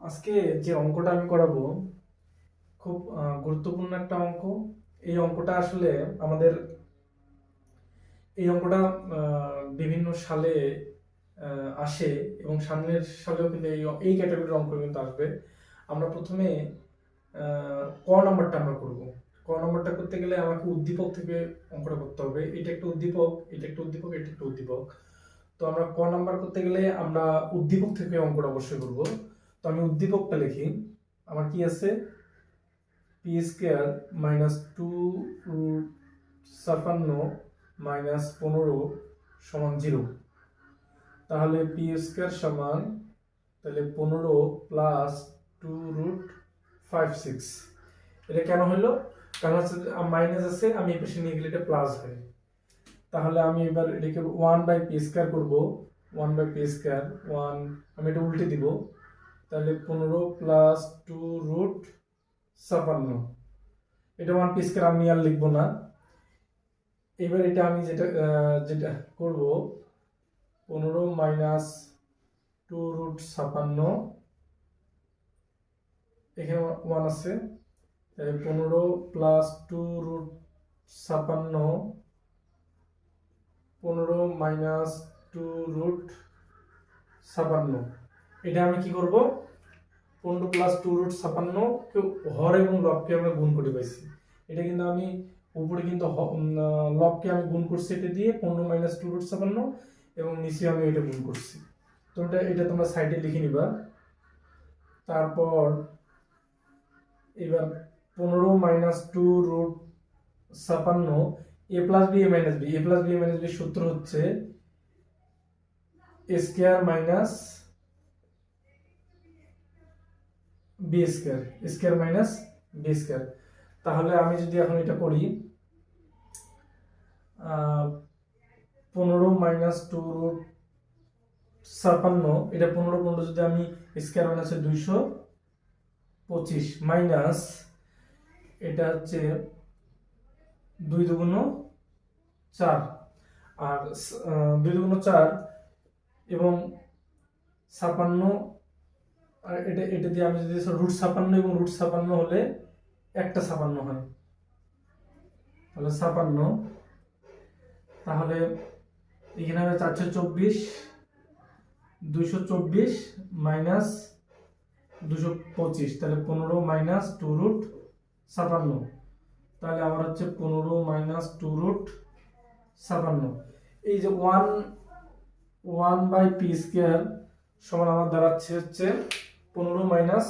আজকে যে অঙ্কটা আমি করাবো, খুব গুরুত্বপূর্ণ একটা অঙ্ক। এই অঙ্কটা আসলে আমাদের, এই অঙ্কটা বিভিন্ন সালে আসে এবং সামনের সালেও কিন্তু এই এই ক্যাটাগরির অঙ্ক কিন্তু আসবে। আমরা প্রথমে ক নাম্বারটা আমরা করব। ক নাম্বারটা করতে গেলে আমাকে উদ্দীপক থেকে অঙ্কটা করতে হবে। এটা একটা উদ্দীপক, এটা একটা উদ্দীপক, এটা একটা উদ্দীপক। তো আমরা ক নাম্বার করতে গেলে আমরা উদ্দীপক থেকে অঙ্কটা অবশ্যই করব। তো আমি উদ্দীপকটা লিখি। আমার কি আছে? P square minus two root ছাপান্ন মাইনাস পনেরো সমান জিরো তাহলে পি স্কোয়ার সমান তাহলে পনেরো plus two root five six এটা কেন হলো? কারণ হচ্ছে মাইনাস আছে, আমি এই নিয়ে গেলে এটা প্লাস হয়। তাহলে আমি এবার এটাকে ওয়ান বাই পি স্কোয়ার করব। One by P square one আমি এটা উল্টে দিব। তাহলে পনেরো প্লাস টু রুট ছাপান্ন। এটা ওয়ান পিস স্কোয়ার আমি আর লিখব না। এবার এটা আমি যেটা যেটা করব, পনেরো মাইনাস টু রুট ছাপান্ন, এখানে ওয়ান আছে। তাহলে পনেরো প্লাস টু রুট ছাপান্ন, পনেরো মাইনাস টু রুট ছাপান্ন। এটা আমি কি করব? পনেরো প্লাস টু রুট ছাপান্ন হর এবং লবকে আমরা গুণ করে পাইছি। এটা কিন্তু আমি উপরে কিন্তু লবকে আমি গুণ করছি এটা দিয়ে, পনেরো মাইনাস টু রুট ছাপান্ন এবং নিচে আমি এটা গুণ করছি। তো এটা এটা তোমরা সাইডে লিখে নিবা। তারপর এবার পনেরো মাইনাস টু রুট ছাপান্ন A plus B A minus B A plus B A minus B সূত্র হচ্ছে A square minus B square square minus B square তাহলে আমি যদি এখন এটা করি পনেরো মাইনাস টু রুট ছাপান্ন এটা পনেরো পনেরো যদি আমি স্কোয়ার মাইনাস দুইশো পঁচিশ মাইনাস এটা হচ্ছে দুই দুগুণ চার। আর দুই দুগুণ চার এবং ছাপান্ন আর এটা এটা দিয়ে আমি যদি রুট ছাপান্ন এবং রুট ছাপান্ন হলে একটা ছাপান্ন হয়। তাহলে ছাপান্ন। তাহলে এখানে হবে চারশো চব্বিশ, দুইশো চব্বিশ মাইনাস দুশো পঁচিশ। তাহলে পনেরো মাইনাস টু রুট ছাপান্ন। তাহলে আমার হচ্ছে পনেরো মাইনাস টু রুট ছাপান্ন। এই যে one one by P square সমান আমার দাঁড়াচ্ছে হচ্ছে পনেরো মাইনাস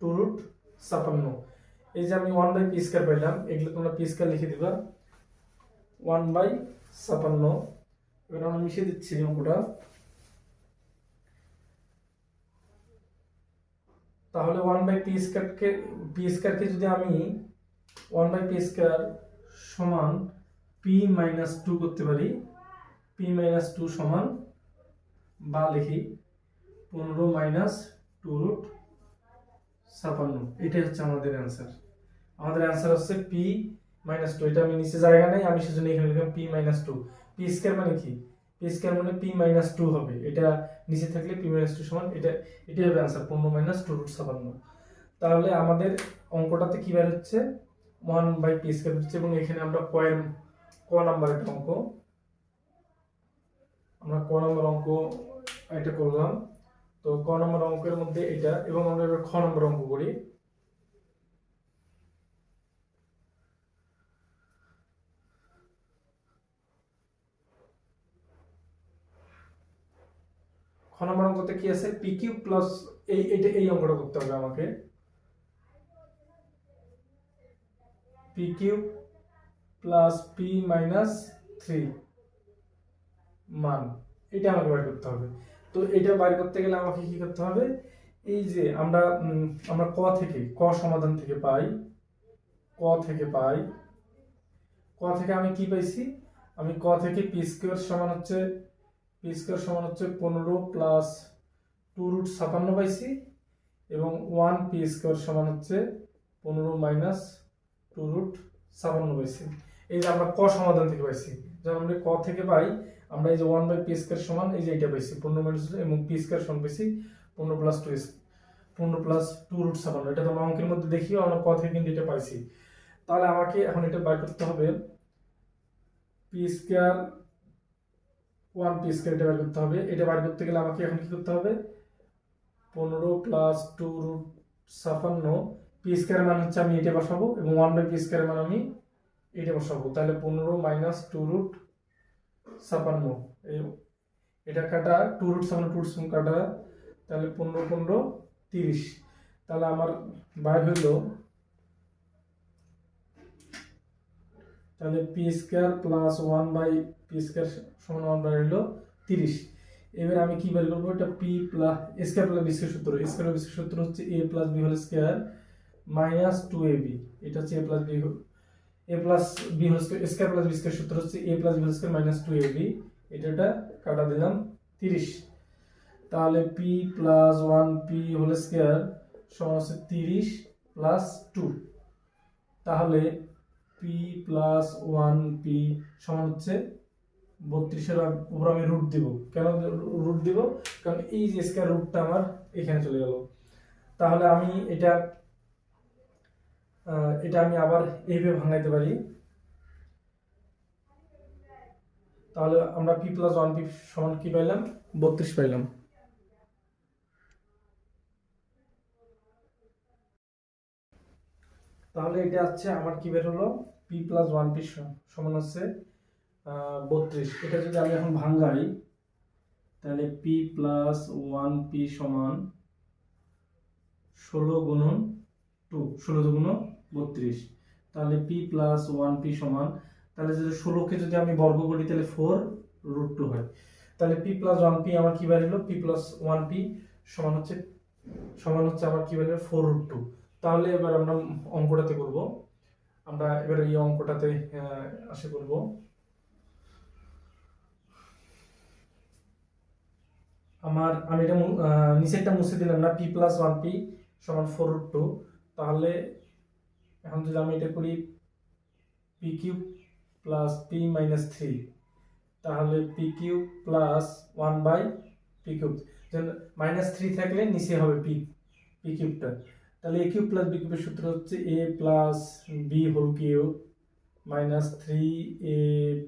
টু রুট ছাপান্ন। এই যে আমি ওয়ান বাই পি স্কোয়ার পাইলাম, এগুলো তোমরা পি স্কোয়ার লিখে দিবা। ওয়ান বাই ছাপান্ন। এবার আমরা মিশিয়ে দিচ্ছি অঙ্কটা। তাহলে ওয়ান বাই পি স্কোয়ারকে পি স্কোয়ারকে যদি আমি ওয়ান বাই পি স্কোয়ার সমান পি মাইনাস টু করতে পারি পি মাইনাস টু সমান বা লিখি পনেরো মাইনাস টু রুট ছাপান্ন। এটাই হচ্ছে আমাদের অ্যান্সার আমাদের অ্যান্সার হচ্ছে পি মাইনাস টু এটা আমি নিচে জায়গা নেই, আমি সেজন্য এখানে লিখলাম P minus two P square মানে কি? পি স্কোয়ার মানে পি মাইনাস টু হবে। এটা নিচে থাকলে পি মাইনাস টু সমান, এটা, এটাই হবে অ্যান্সার পনেরো মাইনাস টু রুট ছাপান্ন। তাহলে আমাদের অঙ্কটাতে কি বের হচ্ছে ওয়ান বাই পি স্কোয়ার হচ্ছে এবং এখানে আমরা কয়ের ক নাম্বার একটা অঙ্ক, আমরা ক নম্বর অঙ্ক এটা করলাম। তো ক নম্বর অঙ্কের মধ্যে এটা এবং আমরা এবার খ নম্বর অঙ্ক করি। খ নম্বর অঙ্কতে কি আছে? প্লাস এই, এটা এই অঙ্কটা করতে হবে আমাকে। P Q plus P minus three মান, এটা আমাকে বের করতে হবে। তো এটা বাইর করতে গেলে আমাকে কি করতে হবে? এই যে আমরা আমরা ক থেকে, ক সমাধান থেকে পাই, ক থেকে পাই, ক থেকে আমি কি পাইছি? আমি ক থেকে পি স্কোয়ার সমান হচ্ছে, পি স্কোয়ার সমান হচ্ছে পনেরো প্লাস টু রুট সাতান্ন পাইছি এবং ওয়ান পি স্কোয়ার সমান হচ্ছে পনেরো মাইনাস টু রুট ছাপান্ন পাইছি। এই যে আমরা ক সমাধান থেকে পাইছি। যেমন আমরা ক থেকে পাই আমরা এই যে ওয়ান বাই পি স্কোয়ার সমান, এই যে এটা পাইছি, পনেরো মাইনাস এবং পি স্কোয়ার সমান পাইছি পনেরো প্লাস টু পনেরো প্লাস টু রুট ছাপান্ন। এটা তো অঙ্কের মধ্যে দেখিও আমরা থেকে কিন্তু এটা পাইছি। তাহলে আমাকে এখন এটা বার করতে হবে। P square one P square এটা বার করতে হবে। এটা বার করতে গেলে আমাকে এখন কি করতে হবে? পনেরো প্লাস টু রুট ছাপান্ন পি স্কোয়ার মান হচ্ছে আমি এটা বসাবো, এবং ওয়ান বাই পি স্কোয়ার মান আমি এটা বসাবো। তাহলে পনেরো মাইনাস টু রুট ছাপান্ন। এটা কাটা টু রুট ছাপান্ন টু রুট কাটা, তাহলে পনেরো পনেরো, তিরিশ। তাহলে আমার বাইর হইল, তাহলে P square plus one by P square সমান ওয়ান বাই হইল তিরিশ। এবার আমি কি বের করব? এটা P plus square plus B সূত্র। স্কোয়ার বি সূত্র হচ্ছে A plus B whole square minus two A B এটা হচ্ছে A plus B A plus B square square plus B square সূত্র হচ্ছে A plus B square minus two A B এটা কাটা দিলাম তিরিশ। তাহলে P plus one P whole square সমান হচ্ছে তিরিশ প্লাস টু তাহলে পি প্লাস ওয়ান পি সমান হচ্ছে বত্রিশের উপর আমি রুট দিব। কেন রুট দিব? কারণ এই যে স্কোয়ার রুটটা আমার এখানে চলে গেল। তাহলে আমি এটা এটা আমি আবার এইভাবে ভাঙাইতে পারি। তাহলে আমরা পি প্লাস ওয়ান, পি সমান কি পাইলাম? বত্রিশ পাইলাম। তাহলে এটা হচ্ছে আমার কি বের হলো? পি প্লাস ওয়ান, পি সমান হচ্ছে বত্রিশ। এটা যদি আমি এখন ভাঙ্গাই তাহলে পি প্লাস ওয়ান, পি সমান ষোলো গুণন টু, ষোলো গুণন বত্রিশ। তাহলে পি প্লাস ওয়ান পি সমান, তাহলে যদি ষোলোকে যদি আমি বর্গ করি, তাহলে ফোর রুট টু হয়। তাহলে পি প্লাস ওয়ান পি আমার কি বেরোলো পি প্লাস ওয়ান পি সমান হচ্ছে সমান হচ্ছে আমার কি বেরোলো ফোর রুট টু তাহলে এবার আমরা অঙ্কটাতে করব। আমরা এবার এই অঙ্কটাতে আসে করব। আমার, আমি এটা নিচেরটা মুছে দিলাম না পি প্লাস ওয়ান পি সমান ফোর রুট টু তাহলে এখন যদি আমি এটা করি P cube plus P minus three তাহলে P cube plus one by P cube minus three থাকলে নিচে হবে পি পি কিউবটা তাহলে এ কিউব প্লাস বি কিউবের সূত্র হচ্ছে A plus B whole cube minus three A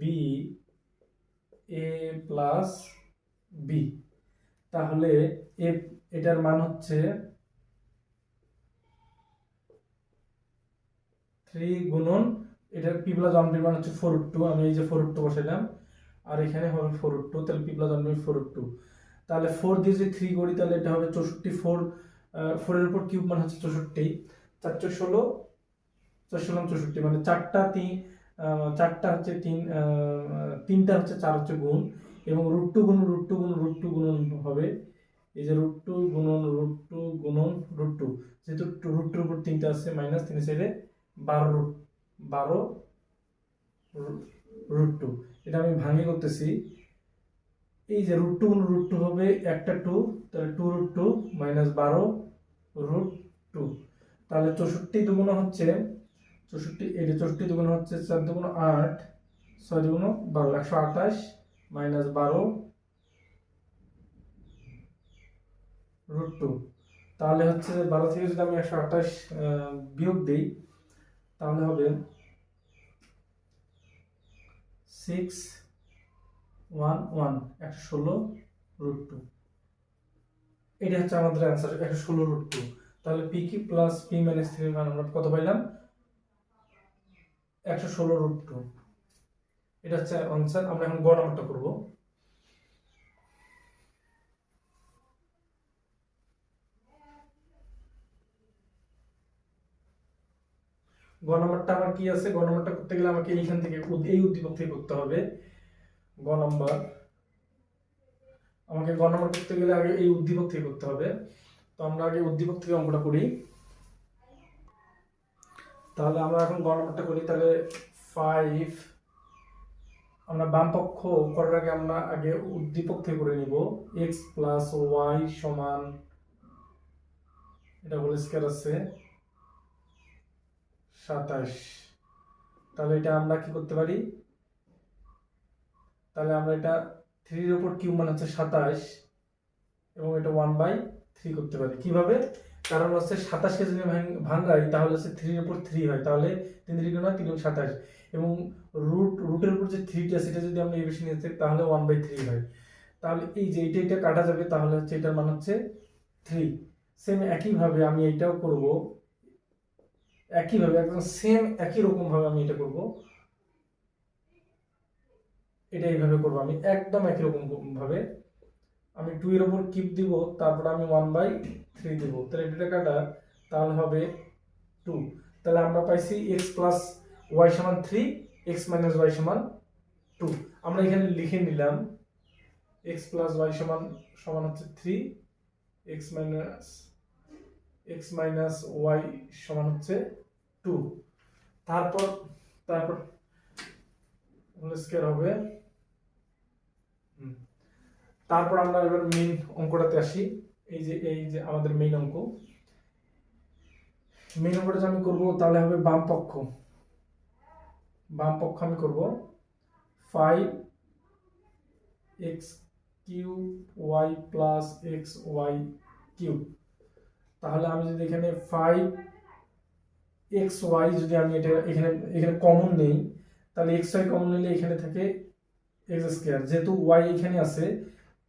B A plus B তাহলে এ এটার মান হচ্ছে থ্রি গুণন এটার পি প্লাস ওয়ান হচ্ছে ফোর টু আমি এই যে ফোর টু বসাইলাম। আর এখানে হবে ফোর টু তাহলে পি প্লাস ফোর টু তাহলে ফোর দিয়ে যদি থ্রি করি, তাহলে এটা হবে চৌষট্টি ফোর ফোরের উপর কিউব মানে হচ্ছে চৌষট্টি। চারশো ষোলো, চার ষোলো, চৌষট্টি মানে চারটা তিন চারটা হচ্ছে তিন তিনটা হচ্ছে চার হচ্ছে গুণ, এবং রুট টু গুণ রুট টু গুণ রুট টু গুণন হবে। এই যে রুট টু গুণন রুট টু গুণন রুট টু যেহেতু রুট টুর উপর তিনটা আছে মাইনাস তিন সাইডে বারো রুট বারো রুট টু। এটা আমি ভাঙে করতেছি। এই যে রুট টু রুট টু হবে একটা টু, তাহলে টু রুট টু মাইনাস বারো রুট টু। তাহলে চৌষট্টি দুগুণ হচ্ছে, চৌষট্টি এটা চৌষট্টি দুগুণ হচ্ছে চার দুগুণ আট, ছয় দুগুণ বারো, একশো আঠাশ মাইনাস বারো রুট টু। তাহলে হচ্ছে বারো থেকে যদি আমি একশো আঠাশ বিয়োগ দিই তাহলে হবে সিক্স ওয়ান ওয়ান একশো ষোলো রুট টু এটা হচ্ছে আমাদের অ্যান্সার একশো ষোলো রুট টু তাহলে P Q plus P minus three মান আমরা কত পাইলাম? একশো ষোলো রুট টু এটা হচ্ছে অ্যান্সার আমরা এখন গ নাম্বারটা করব। গ নাম্বারটা আমার কি আছে? গ নাম্বারটা করতে গেলে আমাকে এইখান থেকে এই উদ্দীপক থেকে করতে হবে। গ নাম্বার আমাকে গ নাম্বার করতে গেলে আগে এই উদ্দীপক থেকে করতে হবে। তো আমরা আগে উদ্দীপক থেকে অঙ্কটা করি। তাহলে আমরা এখন গ নাম্বারটা করি। তাহলে ফাইভ আমরা বাম পক্ষ করার আগে আমরা আগে উদ্দীপক থেকে করে নিব। এক্স প্লাস ওয়াই সমান, এটা হোল স্কয়ার আছে। সাতাশ। তাহলে এটা আমরা কি করতে পারি? তাহলে আমরা এটা থ্রির উপর কিউব মানে হচ্ছে সাতাশ এবং এটা ওয়ান বাই থ্রি করতে পারি। কীভাবে? কারণ হচ্ছে সাতাশকে যদি ভাঙ- ভাঙাই তাহলে হচ্ছে থ্রির উপর থ্রি হয়। তাহলে তিন তিরিকে নয় তিন সাতাশ। এবং রুট রুটের উপর যে থ্রিটা সেটা যদি আমরা এই বেশি নিয়ে থাকি তাহলে ওয়ান বাই থ্রি হয়। তাহলে এই যে এইটা এটা কাটা যাবে, তাহলে হচ্ছে এটার মান হচ্ছে থ্রি সেম একইভাবে আমি এইটাও করব। একইভাবে, একদম সেম একই রকম ভাবে আমি এটা করব। এটা এইভাবে করব আমি, একদম একই রকম ভাবে আমি টু এর উপর কিপ দিব, তারপর আমি ওয়ান বাই থ্রি দিব। তাহলে এটা কাটা, তাহলে হবে টু তাহলে আমরা পাইছি এক্স প্লাস ওয়াই সমান থ্রি এক্স মাইনাস ওয়াই সমান টু আমরা এখানে লিখে নিলাম এক্স প্লাস ওয়াই সমান সমান হচ্ছে three X minus X minus Y সমান হচ্ছে টু তারপর তারপর স্কোয়ার হবে। তারপর আমরা এবার মেইন অঙ্কটাতে আসি। এই যে এই যে আমাদের মেইন অঙ্ক। মেইন অঙ্কটা আমি করব, তাহলে হবে বাম পক্ষ। বাম পক্ষ আমি করব। Five X Q Y plus X Y Q তাহলে আমি যদি এখানে ফাইভ এক্স ওয়াই যদি আমি এটা এখানে এখানে কমন নেই, তাহলে এক্স ওয়াই কমন নিলে এখানে থাকে এক্স স্কোয়ার যেহেতু ওয়াই এখানে আছে,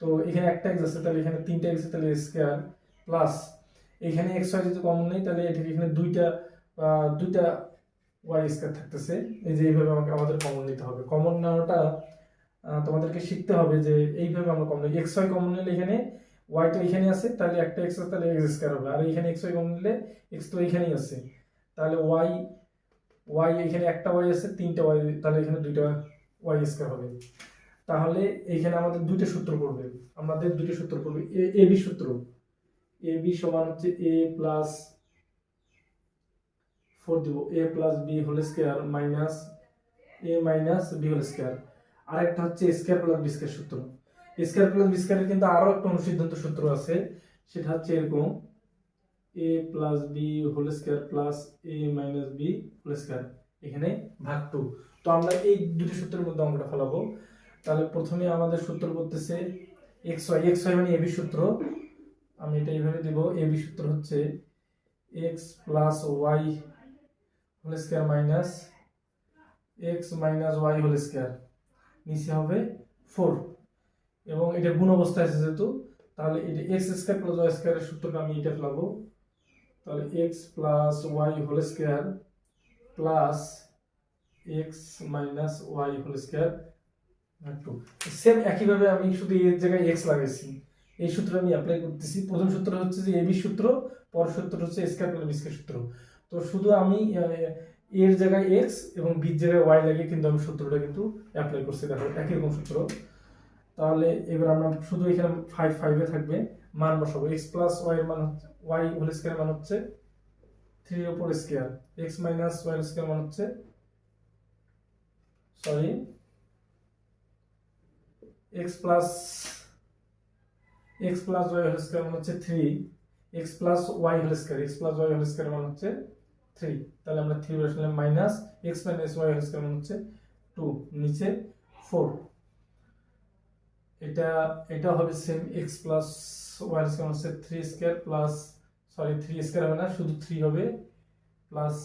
তো এখানে একটা এক্স আছে, তাহলে এখানে তিনটা এক্স তাহলে স্কোয়ার প্লাস এখানে এক্স ওয়াই যদি কমন নেই, তাহলে এটাকে এখানে দুইটা দুইটা ওয়াই স্কোয়ার থাকতেছে। এই যে এইভাবে আমাকে, আমাদের কমন নিতে হবে। কমন নেওয়াটা তোমাদেরকে শিখতে হবে যে এইভাবে আমরা কমন নিই। এক্স ওয়াই কমন নিলে এখানে ওয়াই তো এখানে আছে, তাহলে একটা এক্স তাহলে এক্স স্কোয়ার হবে। আর এখানে এক্স ওয়াই কমন নিলে এক্স তো এখানেই আছে। তাহলে ওয়াই ওয়াই এখানে একটা ওয়াই আছে, তিনটা ওয়াই তাহলে এখানে দুইটা ওয়াই স্কোয়ার হবে। তাহলে এখানে আমাদের দুইটা সূত্র পড়বে। আমাদের দুইটা সূত্র পড়বে। এ বি সূত্র। এ, বি সমান হচ্ছে এ প্লাস ফোর দিব। A plus B whole square minus A minus B whole square আরেকটা হচ্ছে স্কোয়ার প্লাস বি স্কোয়ার সূত্র। স্কোয়ার প্লাস বি স্কোয়ারের কিন্তু আরও একটা অনুসিদ্ধান্ত সূত্র আছে। সেটা হচ্ছে এরকম A plus B whole square plus A minus B whole square এখানে ভাগ টু তো আমরা এই দুটি সূত্রের মধ্যে অঙ্কটা ফেলাবো। তাহলে প্রথমে আমাদের সূত্র বলতেছে এক্স ওয়াই এক্স ওয়াই মানে এবি সূত্র। আমি এটা এইভাবে দিব এবি সূত্র হচ্ছে X plus Y whole square minus X minus Y whole square নিচে হবে ফোর এবং এটা গুণ অবস্থায় আছে যেহেতু, তাহলে এটা এক্স স্কোয়ার প্লাস ওয়াই স্কোয়ারের সূত্রটা আমি এটা ফেলাবো। তাহলে X plus Y whole square plus X minus Y whole square two same একইভাবে আমি শুধু এর জায়গায় এক্স লাগাইছি। এই সূত্র আমি অ্যাপ্লাই করতেছি। প্রথম সূত্র হচ্ছে যে এবি সূত্র পর সূত্র হচ্ছে স্কোয়ার প্লাস বি সূত্র। তো শুধু আমি এর জায়গায় এক্স এবং বির জায়গায় ওয়াই লাগিয়ে কিন্তু আমি সূত্রটা কিন্তু অ্যাপ্লাই করছি। দেখো, একই রকম সূত্র। তাহলে এবার আমরা শুধু এখানে ফাইভ ফাইভে থাকবে। মান বসাবো এক্স প্লাস ওয়াই এর মান হচ্ছে ওয়াই হোল স্কোয়ার মান হচ্ছে থ্রির ওপর square X minus Y square মান হচ্ছে sorry X plus X plus Y whole square মান হচ্ছে three X plus Y whole square X plus Y whole square মান হচ্ছে থ্রি তাহলে আমরা থ্রি বসালাম minus X minus Y whole square মান হচ্ছে টু নিচে ফোর এটা এটা হবে same X plus Y square হচ্ছে three square plus sorry three square হবে না, শুধু থ্রি হবে প্লাস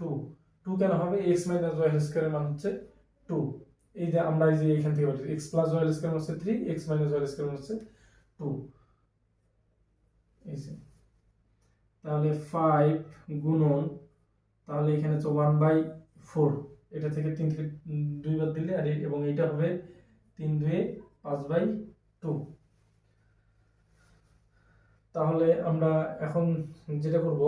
টু টু কেন হবে? এক্স মাইনাস ওয়াই স্কোয়ারের মান হচ্ছে টু এই যে আমরা এই যে এখান থেকে পাচ্ছি এক্স প্লাস ওয়াই স্কোয়ার হচ্ছে three X minus Y square হচ্ছে টু এই তাহলে ফাইভ গুণন, তাহলে এখানে হচ্ছে ওয়ান বাই ফোর এটা থেকে তিন থেকে দুইবার দিলে, আর এবং এটা হবে তিন দুয়ে পাঁচ বাই টু। তাহলে আমরা এখন যেটা করব,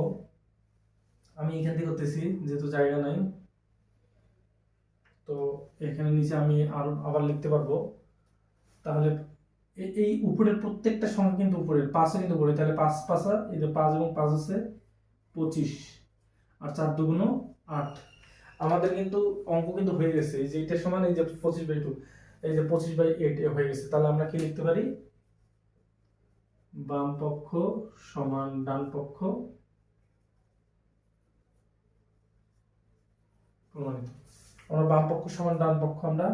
আমি এখান থেকে করতেছি, যেহেতু জায়গা নাই, তো এখানে নিচে আমি আরও আবার লিখতে পারব। তাহলে এই উপরের প্রত্যেকটা সংখ্যা কিন্তু উপরের পাঁচে কিন্তু উপরে তাহলে পাঁচ পাঁচা, এই যে পাঁচ এবং পাঁচ আছে পঁচিশ, আর চার দুগুণ আট। আমাদের কিন্তু অঙ্ক কিন্তু হয়ে গেছে। এই যে এটা সমান এই যে পঁচিশ বাই টু এই যে পঁচিশ বাই এইট হয়ে গেছে। তাহলে আমরা কি লিখতে পারি? বাম পক্ষ সমান ডান পক্ষ প্রমাণিত। আমরা বাম পক্ষ সমান ডান পক্ষ আমরা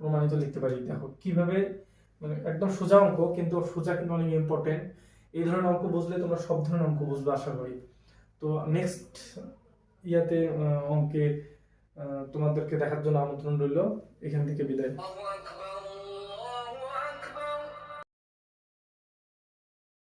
প্রমাণিত লিখতে পারি। দেখো, কীভাবে মানে একদম সোজা অঙ্ক, কিন্তু সোজা কিন্তু অনেক ইম্পর্টেন্ট এই ধরনের অঙ্ক বুঝলে তোমরা সব ধরনের অঙ্ক বুঝবে, আশা করি। তো নেক্সট ইয়াতে অঙ্কে তোমাদেরকে দেখার জন্য আমন্ত্রণ রইল। এখান থেকে বিদায়।